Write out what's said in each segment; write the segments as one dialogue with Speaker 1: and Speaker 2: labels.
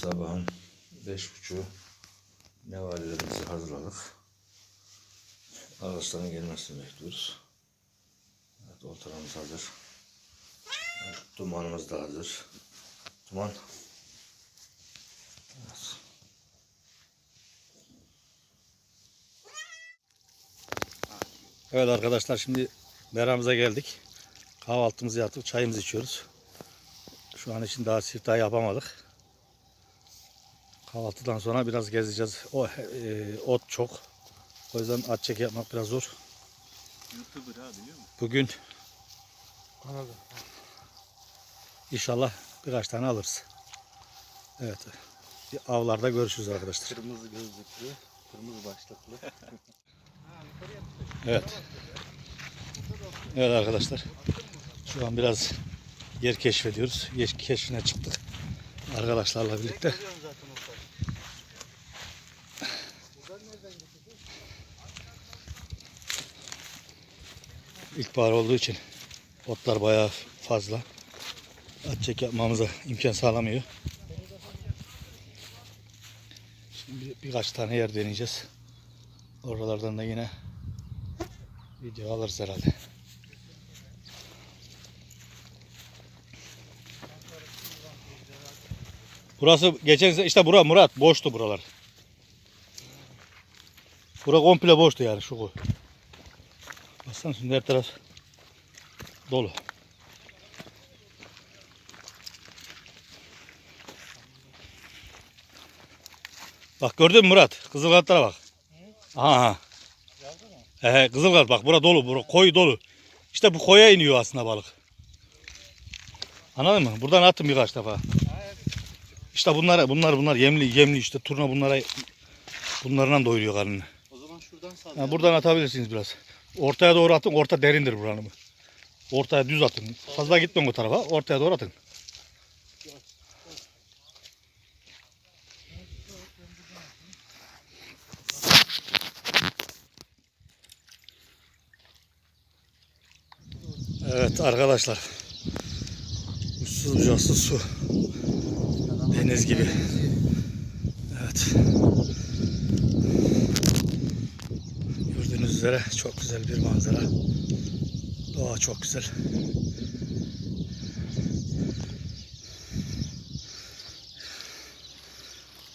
Speaker 1: sabahın beş buçuğu nevalelerimizi hazırladık. Ağaçların gelmesini bekliyoruz. Evet, ortalarımız hazır. Evet, dumanımız da hazır. Duman. Evet. Evet arkadaşlar şimdi meramıza geldik. Kahvaltımızı yaptık, çayımızı içiyoruz. Şu an için daha siftah yapamadık. Kahvaltıdan sonra biraz gezeceğiz. O e, ot çok. O yüzden at çek yapmak biraz zor.
Speaker 2: YouTuber ha biliyor musun?
Speaker 1: Bugün inşallah birkaç tane alırız. Evet. Bir avlarda görüşürüz arkadaşlar.
Speaker 2: Kırmızı gözlüklü, kırmızı başlıklı.
Speaker 1: Evet. Evet arkadaşlar. Şu an biraz yer keşfediyoruz. Yer keşfine çıktık. Arkadaşlarla birlikte. İlkbahar olduğu için otlar bayağı fazla. Atçek yapmamıza imkan sağlamıyor. Şimdi bir- birkaç tane yer deneyeceğiz. Oralardan da yine video alırız herhalde. Burası geçen işte bura Murat boştu buralar. Bura komple boştu yani şu koy. Baksana şimdi her taraf dolu. Bak gördün mü Murat? Kızılgatlara bak. Aha. aha. He, he, Kızılgat bak bura dolu, bura koy dolu. İşte bu koya iniyor aslında balık. Anladın mı? Buradan attım birkaç defa. İşte bunlar bunlar bunlar yemli yemli işte turna bunlara bunlarla doyuruyor karnını.
Speaker 2: O zaman şuradan sal.
Speaker 1: Ha, buradan atabilirsiniz biraz. Ortaya doğru atın. Orta derindir buranın. Ortaya düz atın. Fazla gitmeyin o tarafa. Ortaya doğru atın. Evet arkadaşlar. Uçsuz bucaksız su. Deniz gibi. Evet. Gördüğünüz üzere çok güzel bir manzara. Doğa çok güzel.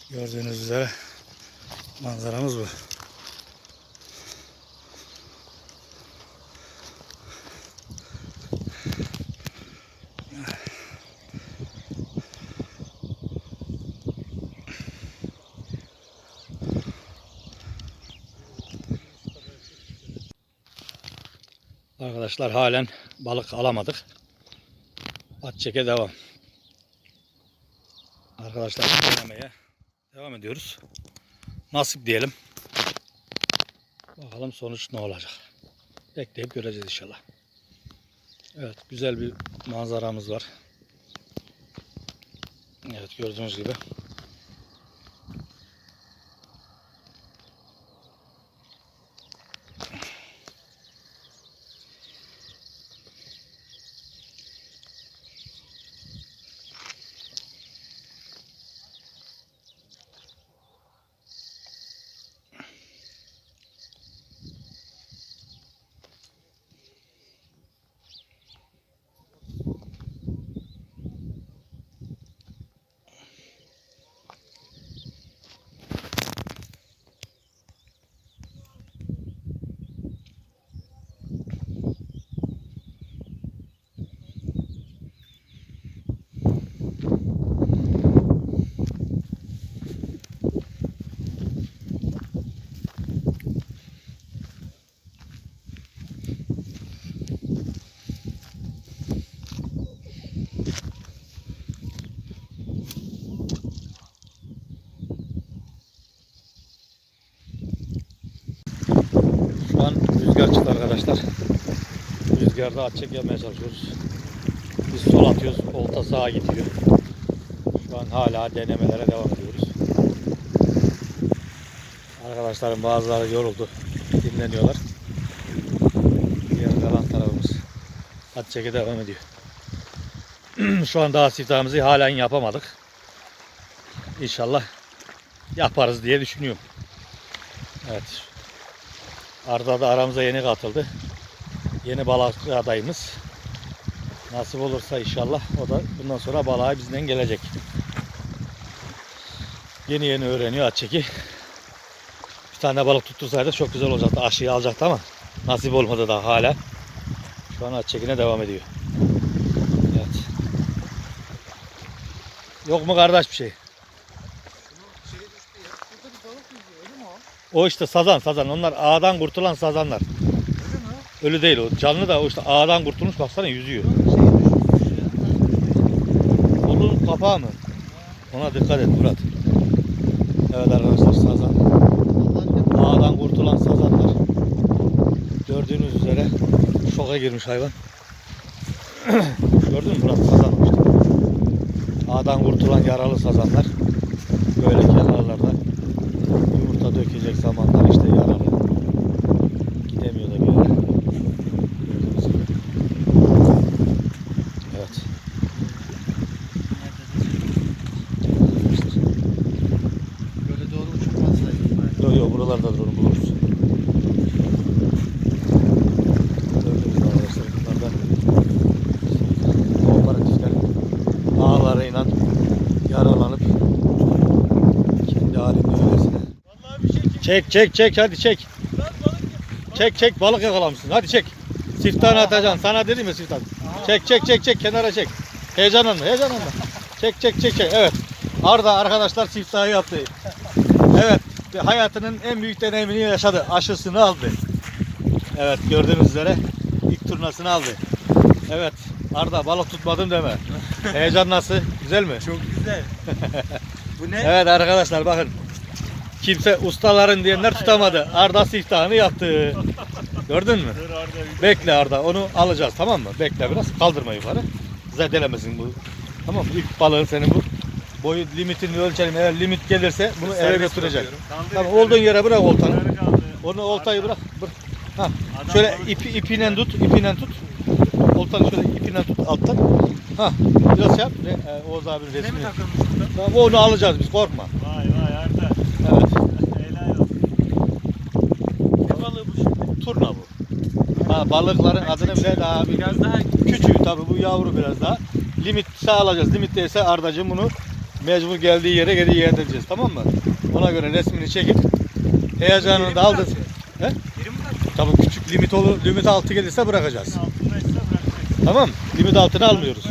Speaker 1: Gördüğünüz üzere manzaramız bu. Arkadaşlar halen balık alamadık. At çeke devam. Arkadaşlar denemeye devam ediyoruz. Nasip diyelim. Bakalım sonuç ne olacak. Bekleyip göreceğiz inşallah. Evet güzel bir manzaramız var. Evet gördüğünüz gibi. Şu an rüzgar çıktı arkadaşlar. Rüzgarda at çek yapmaya çalışıyoruz. Biz sol atıyoruz, olta sağa gidiyor. Şu an hala denemelere devam ediyoruz. Arkadaşlarım bazıları yoruldu, dinleniyorlar. Diğer kalan tarafımız at çeke devam ediyor. Şu an daha siftahımızı halen yapamadık. inşallah yaparız diye düşünüyorum. Evet. Arda da aramıza yeni katıldı. Yeni balıkçı adayımız. Nasip olursa inşallah o da bundan sonra balığa bizden gelecek. Yeni yeni öğreniyor at çeki. Bir tane balık tuttursaydı çok güzel olacaktı. Aşıyı alacaktı ama nasip olmadı daha hala. Şu an at çekine devam ediyor. Evet. Yok mu kardeş bir şey?
Speaker 2: O
Speaker 1: işte sazan sazan. Onlar ağdan kurtulan sazanlar. Ölü değil o. Canlı da o işte ağdan kurtulmuş baksana yüzüyor.
Speaker 2: Ya.
Speaker 1: Onun kapağı mı? Ona dikkat et Murat. Evet arkadaşlar sazan. Ağdan kurtulan sazanlar. Gördüğünüz üzere şoka girmiş hayvan. Gördün mü Murat sazan işte. Ağdan kurtulan yaralı sazanlar. Böyle kenarlarda yumurta dökecek zamanlar işte yaralı. Gidemiyor da bir yere. Gördüğünüz gibi. Evet.
Speaker 2: Böyle doğru uçurmazlar.
Speaker 1: Yok yok buralarda da onu buluruz. Gördüğünüz arkadaşlar bunlardan kooperatifler ağlarıyla yaralanıp kendi halinde öylesine.
Speaker 2: Şey
Speaker 1: Çek çek çek hadi çek. Çek çek balık yakalamışsın hadi çek. Siftahını atacaksın sana dedim ya siftah. Çek çek çek çek kenara çek. Heyecanlanma heyecanlanma. Çek çek çek çek evet. Arda arkadaşlar siftahı yaptı. Evet ve hayatının en büyük deneyimini yaşadı. Aşısını aldı. Evet gördüğünüz üzere ilk turnasını aldı. Evet Arda balık tutmadım deme. Heyecan nasıl? Güzel mi?
Speaker 2: Çok güzel. Bu ne?
Speaker 1: Evet arkadaşlar bakın. Kimse ustaların diyenler tutamadı. Arda siftahını yaptı. Gördün mü? Bekle Arda onu alacağız tamam mı? Bekle biraz kaldırma yukarı. Zedelemesin bu. Tamam mı? İlk balığın senin bu. Boyu limitini ölçelim. Eğer limit gelirse bunu eve
Speaker 2: Serbest
Speaker 1: götürecek. Tamam olduğun yere bırak oltanı. Onu oltayı bırak. bırak. Ha. Şöyle ipi ipiyle tut, ipiyle tut. Oltanı şöyle ipiyle tut alttan. Ha. Biraz şey yap. Re, e, Oğuz abinin
Speaker 2: Ne mi
Speaker 1: resmini.
Speaker 2: takılmış burada?
Speaker 1: Tamam, onu alacağız biz korkma.
Speaker 2: Vay vay Arda.
Speaker 1: Evet.
Speaker 2: Helal olsun. Ne balığı bu şimdi?
Speaker 1: Turna bu. Ha, balıkların adını bile daha bir
Speaker 2: Biraz daha
Speaker 1: küçüğü tabi bu yavru biraz daha. Limit sağlayacağız. Limit değilse Ardacığım bunu mecbur geldiği yere geri yedireceğiz tamam mı? Ona göre resmini çekip heyecanını da aldın. He? Tabii küçük limit olur, limit altı gelirse bırakacağız. Tamam? Limit altını almıyoruz.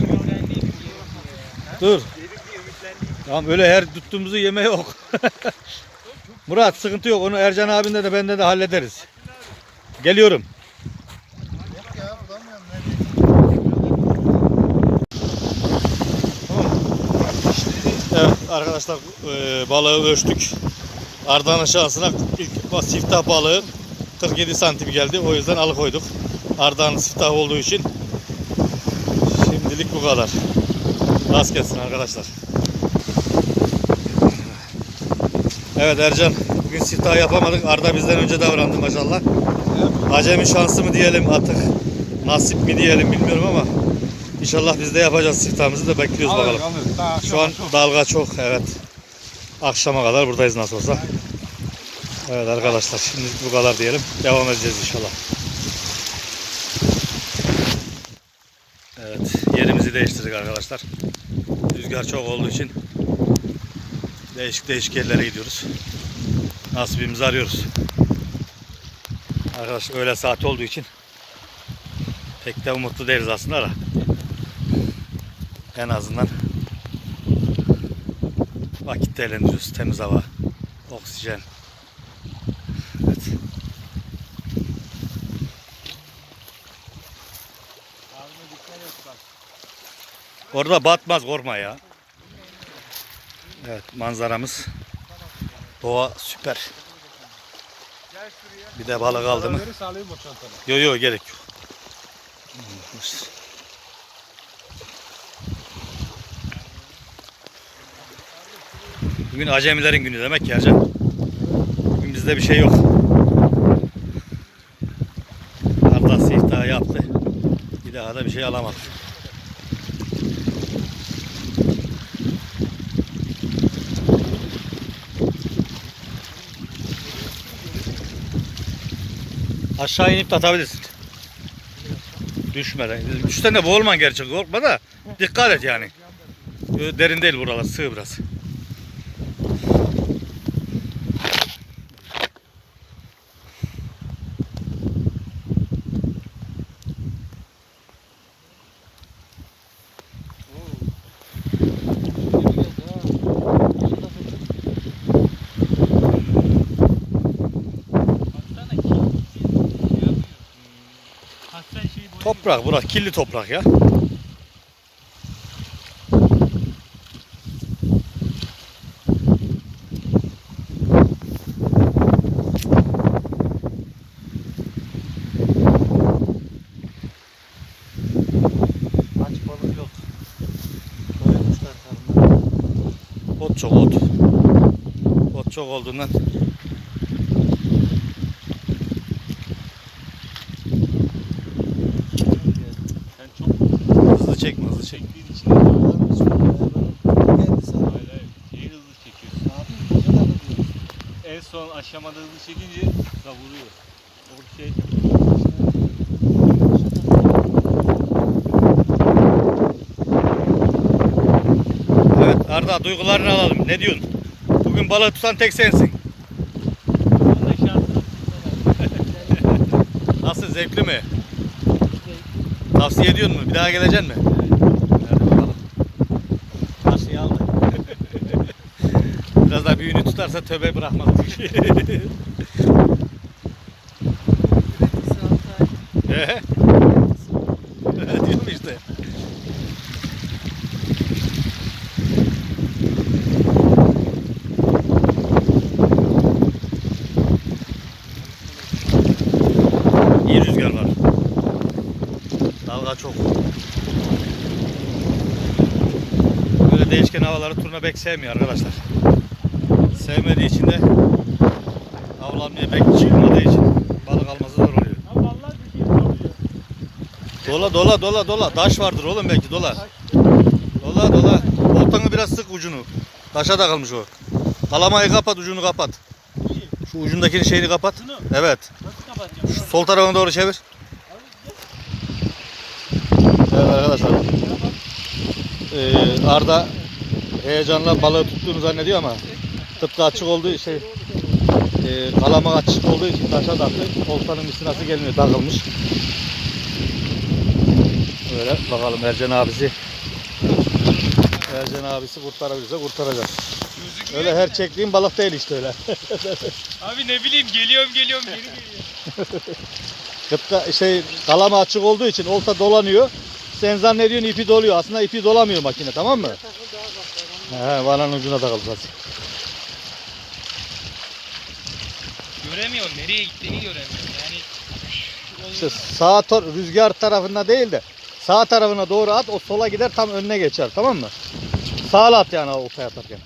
Speaker 1: Dur. Tamam öyle her tuttuğumuzu yeme yok. Murat sıkıntı yok. Onu Ercan abinde de bende de hallederiz. Geliyorum.
Speaker 2: Yok ya bulamıyorum.
Speaker 1: Evet arkadaşlar e, balığı ölçtük. Arda'nın şansına ilk siftah balığı 47 santim geldi. O yüzden alıkoyduk. Arda'nın siftah olduğu için şimdilik bu kadar. Rast gelsin arkadaşlar. Evet Ercan bugün siftah yapamadık. Arda bizden önce davrandı maşallah. Acemi şansı mı diyelim artık nasip mi diyelim bilmiyorum ama inşallah biz de yapacağız siftahımızı da bekliyoruz bakalım. Şu an dalga çok evet. Akşama kadar buradayız nasıl olsa. Evet arkadaşlar şimdi bu kadar diyelim. Devam edeceğiz inşallah. Evet yerimizi değiştirdik arkadaşlar. Rüzgar çok olduğu için değişik değişik yerlere gidiyoruz. Nasibimizi arıyoruz. Arkadaşlar öğle saati olduğu için pek de umutlu değiliz aslında da. En azından vakit değerlendiriyoruz. Temiz hava, oksijen. Evet. Orada batmaz korkma ya. Evet manzaramız. Doğa süper. Bir de balık aldı mı? Yok yok gerek yok. Bugün acemilerin günü demek ki Ercan. Bugün bizde bir şey yok. Kartal siftahı yaptı. Bir daha da bir şey alamadı. Aşağı inip de atabilirsin. Düşmeden. Düşten de boğulman gerçi korkma da dikkat et yani. Derin değil buralar sığ biraz. Toprak burası kirli toprak ya. Ot çok ot. Ot çok olduğundan
Speaker 3: Sen çok
Speaker 1: hızlı çekme hızlı çekme.
Speaker 3: çektiğin için de
Speaker 2: Varmış mı? Geldi sana.
Speaker 3: hayır hayır. Şeyi hızlı çekiyorsun.
Speaker 2: Abi güzel alıyor.
Speaker 3: En son aşamada hızlı çekince da vuruyor. O şey
Speaker 1: Evet Arda duygularını alalım. Ne diyorsun? Bugün balığı tutan tek sensin. Nasıl zevkli mi? Tavsiye ediyor musun? Bir daha geleceksin mi? Hadi bakalım. Karşıya alma. Biraz daha büyüğünü tutarsa tövbe bırakmaz. Ee, Diyorum işte. İyi rüzgar var. Dalga çok. Böyle değişken havaları turna pek sevmiyor arkadaşlar. Sevmediği için de avlanmaya pek çıkmadığı için balık alması zor oluyor.
Speaker 3: Ha vallahi bir şey.
Speaker 1: Dola dola dola dola. Taş vardır oğlum belki dola. Dola dola. Oltanı biraz sık ucunu. Taşa takılmış o. Kalamayı kapat ucunu kapat. Şu ucundakini şeyini kapat. Evet. Şu sol tarafına doğru çevir. Evet arkadaşlar. Ee, Arda heyecanla balığı tuttuğunu zannediyor ama tıpkı açık olduğu şey e, kalama açık olduğu için taşa taktı. Oltanın mistinası gelmiyor takılmış. Böyle bakalım Ercan abisi Ercan abisi kurtarabilirse kurtaracak. Öyle her çektiğim balık değil işte öyle.
Speaker 3: Abi ne bileyim geliyorum geliyorum geri geliyor.
Speaker 1: Kıpka şey kalama açık olduğu için olta dolanıyor. Sen zannediyorsun ipi doluyor. Aslında ipi dolamıyor makine tamam mı? He, vananın ucuna takıldı zaten.
Speaker 3: Göremiyorum nereye gittiğini göremiyorum yani.
Speaker 1: İşte sağ tar- rüzgar tarafına değil de sağ tarafına doğru at o sola gider tam önüne geçer tamam mı? Sağa at yani oltaya atarken.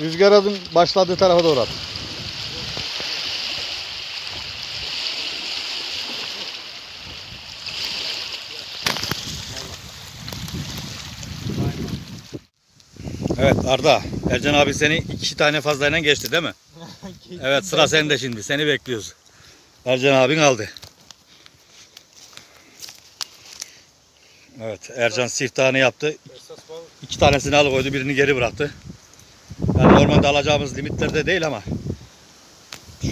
Speaker 1: Rüzgarın başladığı tarafa doğru at. Evet Arda, Ercan abi seni iki tane fazlayla geçti değil mi? Evet sıra sende şimdi. Seni bekliyoruz. Ercan abin aldı. Evet Ercan siftahını yaptı. İki tanesini alıkoydu birini geri bıraktı. Yani normalde alacağımız limitlerde değil ama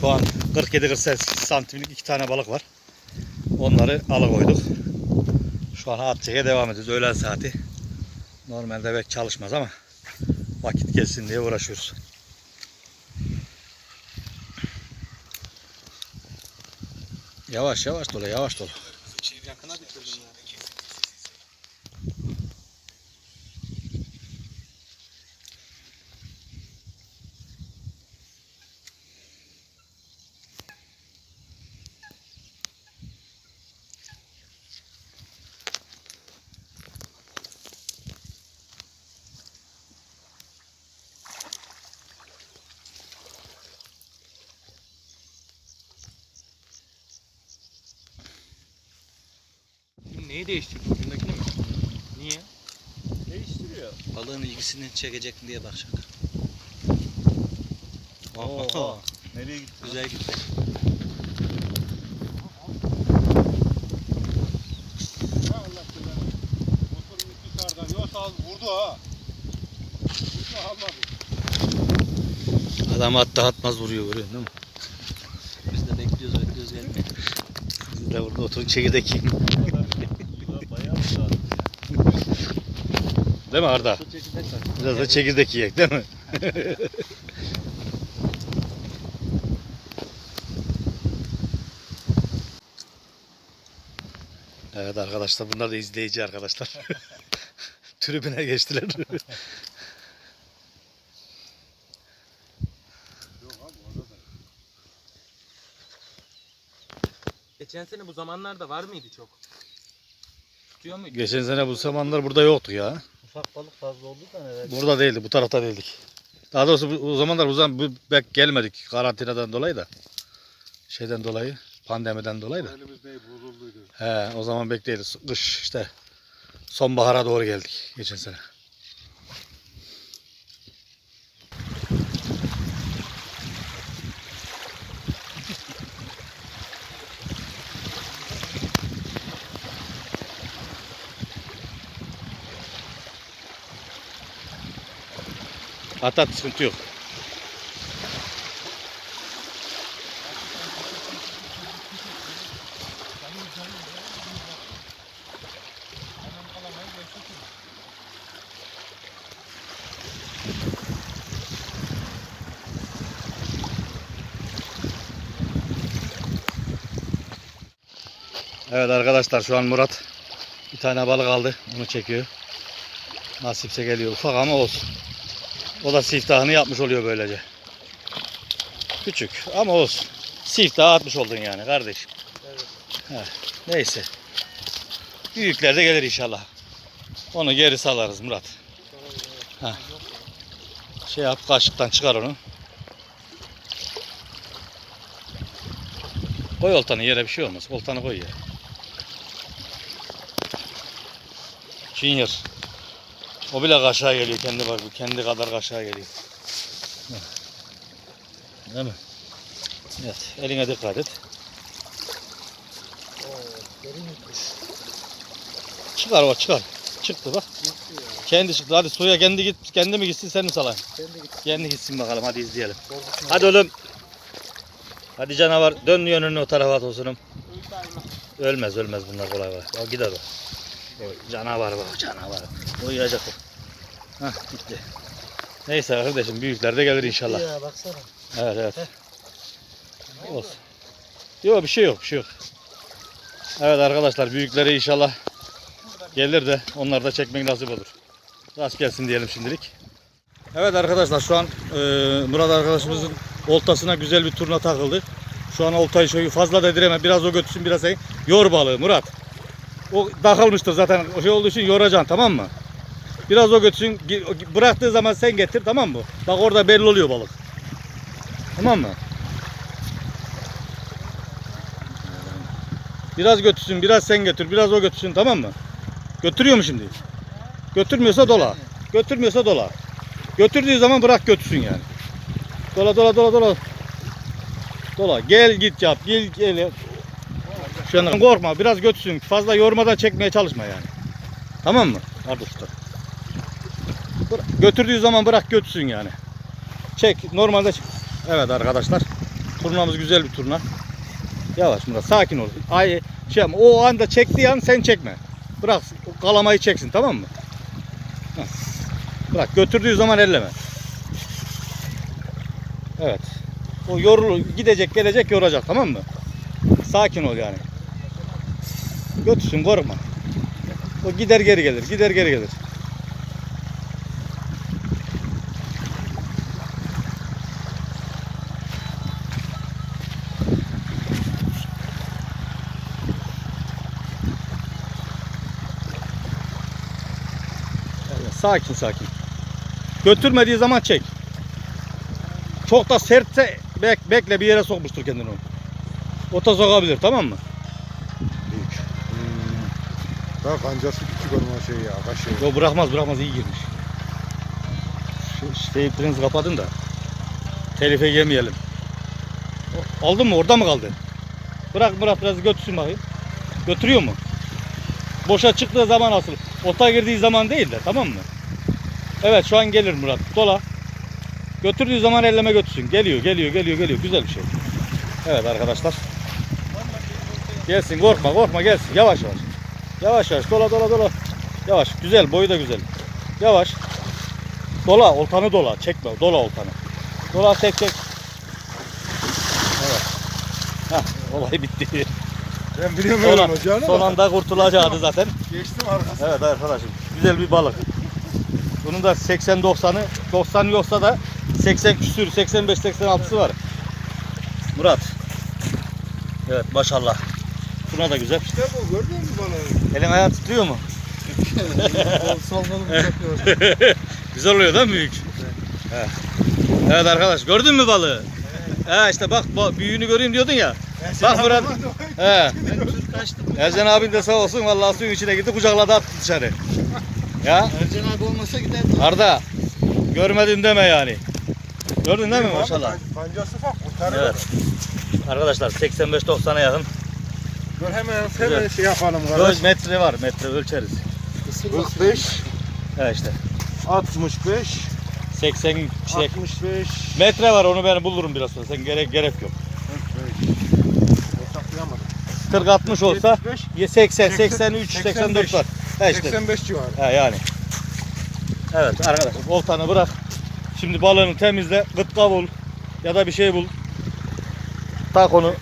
Speaker 1: şu an 47-48 santimlik iki tane balık var. Onları alıkoyduk. Şu an at çeke devam ediyoruz. Öğlen saati. Normalde pek çalışmaz ama vakit geçsin diye uğraşıyoruz. Yavaş yavaş dola yavaş dola.
Speaker 3: değiştirdin ucundakini mi? Niye?
Speaker 2: Değiştiriyor.
Speaker 1: Balığın ilgisini çekecek mi diye bakacak.
Speaker 3: Oha. Nereye gitti?
Speaker 1: Güzel gitti.
Speaker 2: Vurdu ha. Vurdu almadı.
Speaker 1: Adam hatta atmaz vuruyor görüyor değil mi?
Speaker 4: Biz de bekliyoruz bekliyoruz gelmiyor.
Speaker 1: Biz de burada oturup çekirdek yiyin. Değil mi Arda? Biraz da çekirdek yiyek değil mi? evet arkadaşlar bunlar da izleyici arkadaşlar. Tribüne geçtiler.
Speaker 4: Geçen sene bu zamanlarda var mıydı çok? Tutuyor muydu?
Speaker 1: Geçen sene bu zamanlar burada yoktu ya.
Speaker 4: Ufak balık fazla oldu da herhalde.
Speaker 1: Burada değildi, bu tarafta değildik. Daha doğrusu bu, o zamanlar bu zaman bu bek gelmedik karantinadan dolayı da. Şeyden dolayı, pandemiden dolayı da.
Speaker 2: Elimiz ne bozulduydu.
Speaker 1: He, o zaman bekleydi. Kış işte sonbahara doğru geldik geçen sene. At at sıkıntı yok. Evet arkadaşlar şu an Murat bir tane balık aldı. Onu çekiyor. Nasipse geliyor. Ufak ama olsun. O da siftahını yapmış oluyor böylece. Küçük ama olsun. Siftahı atmış oldun yani kardeşim. Heh, neyse. Büyükler de gelir inşallah. Onu geri salarız Murat. Heh. Şey yap kaşıktan çıkar onu. Koy oltanı yere bir şey olmaz. Oltanı koy yere. Junior. O bile kaşığa geliyor kendi bak bu kendi kadar kaşığa geliyor. Değil mi? Evet, eline dikkat et. Çıkar o çıkar. Çıktı bak. Kendi çıktı. Hadi suya kendi git. Kendi mi gitsin sen mi salayım? Kendi gitsin bakalım hadi izleyelim. Hadi oğlum. Hadi canavar dön yönünü o tarafa tosunum. Ölmez ölmez bunlar kolay kolay. O gider o. O canavar bak canavar. O yiyecek o. Hah gitti. Neyse kardeşim büyükler de gelir inşallah.
Speaker 4: Ya baksana.
Speaker 1: Evet evet. Olsun. Yok bir şey yok bir şey yok. Evet arkadaşlar büyükleri inşallah gelir de onlar da çekmek nasip olur. Rast gelsin diyelim şimdilik. Evet arkadaşlar şu an e, Murat arkadaşımızın oltasına güzel bir turna takıldı. Şu an oltayı şöyle fazla da direme. Biraz o götürsün biraz şey. Yor balığı Murat. O takılmıştır zaten o şey olduğu için yoracaksın tamam mı? Biraz o götürsün. Bıraktığı zaman sen getir tamam mı? Bak orada belli oluyor balık. Tamam mı? Biraz götürsün, biraz sen götür, biraz o götürsün tamam mı? Götürüyor mu şimdi? Götürmüyorsa dola. Götürmüyorsa dola. Götürdüğü zaman bırak götürsün yani. Dola dola dola dola. Dola. Gel git yap. Gel gel. Şu anda korkma. Biraz götürsün. Fazla yormadan çekmeye çalışma yani. Tamam mı? Hadi usta. Götürdüğü zaman bırak götürsün yani. Çek. Normalde çek. Evet arkadaşlar. Turnamız güzel bir turna. Yavaş Murat. Sakin ol. Ay şey. O anda çektiği an sen çekme. Bırak. Kalamayı çeksin tamam mı? Bırak. Götürdüğü zaman elleme. Evet. O yorulu gidecek gelecek yoracak tamam mı? Sakin ol yani. Götürsün korkma. O gider geri gelir. Gider geri gelir. Sakin sakin. Götürmediği zaman çek. Çok da sertse bek, bekle bir yere sokmuştur kendini onu. Ota sokabilir tamam mı?
Speaker 2: Bak kancası küçük onun şey ya. Kaşı.
Speaker 1: Yo bırakmaz bırakmaz iyi girmiş. Şu şey prens kapadın da. Telife yemeyelim. Aldın mı orada mı kaldı? Bırak Murat biraz götürsün bakayım. Götürüyor mu? Boşa çıktığı zaman asıl. Ota girdiği zaman değil de tamam mı? Evet şu an gelir Murat. Dola. Götürdüğü zaman elleme götürsün. Geliyor, geliyor, geliyor, geliyor. Güzel bir şey. Evet arkadaşlar. Gelsin korkma korkma gelsin. Yavaş yavaş. Yavaş yavaş dola dola dola. Yavaş. Güzel boyu da güzel. Yavaş. Dola oltanı dola. Çekme. Dola oltanı. Dola çek çek. Evet. Hah, olay bitti.
Speaker 2: Ben biliyorum
Speaker 1: Son, an-
Speaker 2: olacağını
Speaker 1: son
Speaker 2: da.
Speaker 1: anda kurtulacaktı zaten.
Speaker 2: Geçtim arkasına.
Speaker 1: Evet arkadaşım. Güzel bir balık. Bunun da 80-90'ı 90 yoksa da 80 küsür 85-86'sı var. Murat. Evet maşallah. Buna da güzel.
Speaker 2: İşte bu gördün mü balığı?
Speaker 1: Elin ayağın titriyor mu? Güzel oluyor değil mi büyük? Evet. Evet arkadaş gördün mü balığı? He işte bak büyüğünü göreyim diyordun ya. Bak Murat. He. Ercan abin de sağ olsun vallahi suyun içine gitti kucakladı attı dışarı. Ya
Speaker 2: Ercan abi olmasa giderdi.
Speaker 1: Arda görmedin deme yani. Gördün değil mi maşallah?
Speaker 2: Kancası bak kurtarıyor.
Speaker 1: Evet. Arkadaşlar 85-90'a yakın.
Speaker 2: Dur hemen
Speaker 1: Güzel.
Speaker 2: hemen şey yapalım kardeş.
Speaker 1: Göz metre var metre ölçeriz.
Speaker 2: 45,
Speaker 1: He işte
Speaker 2: 65,
Speaker 1: 80 şey,
Speaker 2: 65,
Speaker 1: metre var onu ben bulurum biraz sonra. Sen gerek gerek yok.
Speaker 2: 45. Hesaplayamadım.
Speaker 1: 40 60 olsa
Speaker 2: 75,
Speaker 1: ya 80 83
Speaker 2: 85.
Speaker 1: 84 var. He işte.
Speaker 2: 85 civarı.
Speaker 1: He yani. Evet arkadaşlar oltanı bırak. Şimdi balığını temizle, gıt bul ya da bir şey bul. Tak onu.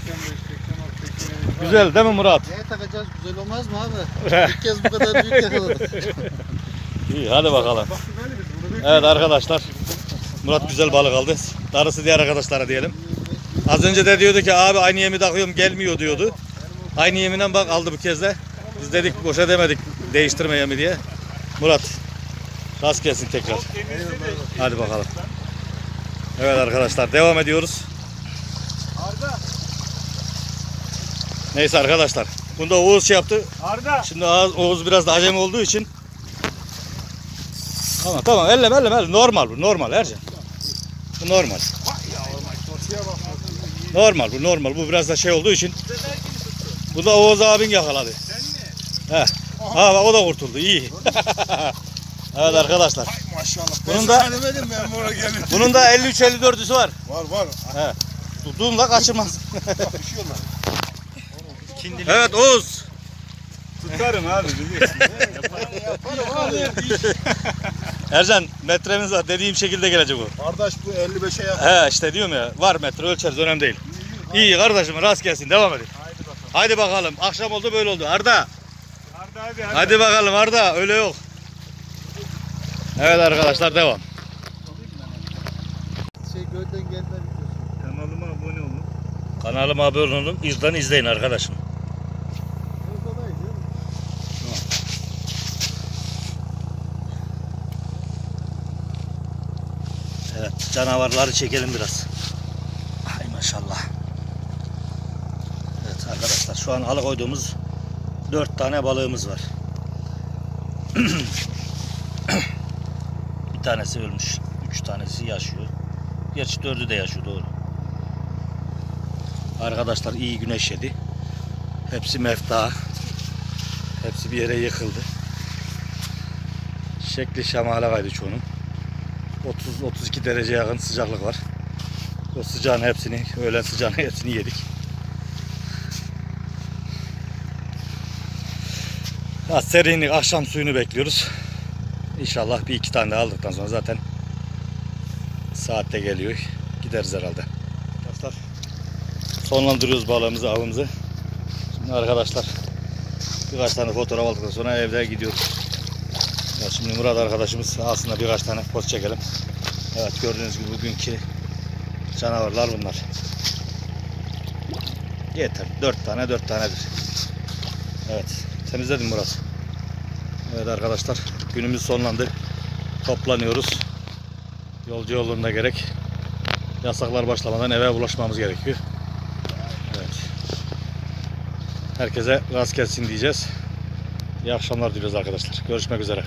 Speaker 2: 85, 86, 87.
Speaker 1: Güzel değil mi Murat?
Speaker 5: Neye takacağız? Güzel olmaz mı abi? İlk kez bu kadar büyük yakaladık.
Speaker 1: İyi hadi bakalım. Evet arkadaşlar. Murat güzel balık aldı. Darısı diğer arkadaşlara diyelim. Az önce de diyordu ki abi aynı yemi takıyorum gelmiyor diyordu. Aynı yeminden bak aldı bu kez de. Biz dedik boşa demedik değiştirme yemi diye. Murat rast gelsin tekrar. Hadi bakalım. Evet arkadaşlar devam ediyoruz.
Speaker 2: Arda,
Speaker 1: Neyse arkadaşlar. Bunda Oğuz şey yaptı.
Speaker 2: Arda.
Speaker 1: Şimdi Oğuz, biraz da acemi olduğu için. Tamam tamam elleme elleme elleme. Normal bu normal Ercan. Bu normal. Normal bu normal. Bu biraz da şey olduğu için. Bu da Oğuz abin yakaladı.
Speaker 2: Sen mi?
Speaker 1: He. Ha bak o da kurtuldu. İyi. evet arkadaşlar.
Speaker 2: Maşallah.
Speaker 1: Bunun da-. Bunun da 53 54'üsü var.
Speaker 2: Var var.
Speaker 1: Tuttuğumla kaçırmaz.
Speaker 2: Düşüyorlar.
Speaker 1: evet Oğuz.
Speaker 3: Tutarım abi biliyorsun.
Speaker 1: Ercan metremiz var. Dediğim şekilde gelecek o.
Speaker 2: Kardeş bu 55'e yakın.
Speaker 1: He işte diyorum ya. Var metre ölçeriz önemli değil. İyi kardeşim rast gelsin. Devam edin.
Speaker 2: Haydi bakalım.
Speaker 1: Hadi bakalım. Akşam oldu böyle oldu. Arda.
Speaker 3: Arda hadi hadi.
Speaker 1: Hadi bakalım Arda. Öyle yok. Evet arkadaşlar devam.
Speaker 5: Şey gölden gelme.
Speaker 3: Kanalıma abone olun.
Speaker 1: Kanalıma abone olun. İzden izleyin arkadaşım.
Speaker 5: Orada da değil mi?
Speaker 1: Evet canavarları çekelim biraz. Ay maşallah. Evet arkadaşlar şu an alıkoyduğumuz 4 tane balığımız var. bir tanesi ölmüş. 3 tanesi yaşıyor. Gerçi dördü de yaşıyor doğru. Arkadaşlar iyi güneş yedi. Hepsi mefta. Hepsi bir yere yıkıldı. Şekli şemale kaydı çoğunun. 30-32 derece yakın sıcaklık var. O sıcağın hepsini, öğlen sıcağın hepsini yedik. Ya serinlik, akşam suyunu bekliyoruz. İnşallah bir iki tane daha aldıktan sonra zaten saatte geliyor. Gideriz herhalde. Arkadaşlar sonlandırıyoruz balığımızı, avımızı. Şimdi arkadaşlar birkaç tane fotoğraf aldıktan sonra evde gidiyoruz. Ya şimdi Murat arkadaşımız aslında birkaç tane poz çekelim. Evet gördüğünüz gibi bugünkü canavarlar bunlar. Yeter. Dört tane dört tanedir. Evet. Temizledim Murat. Evet arkadaşlar. Günümüz sonlandı. Toplanıyoruz. Yolcu yolunda gerek. Yasaklar başlamadan eve ulaşmamız gerekiyor. Evet. Herkese rast gelsin diyeceğiz. İyi akşamlar diliyoruz arkadaşlar. Görüşmek üzere.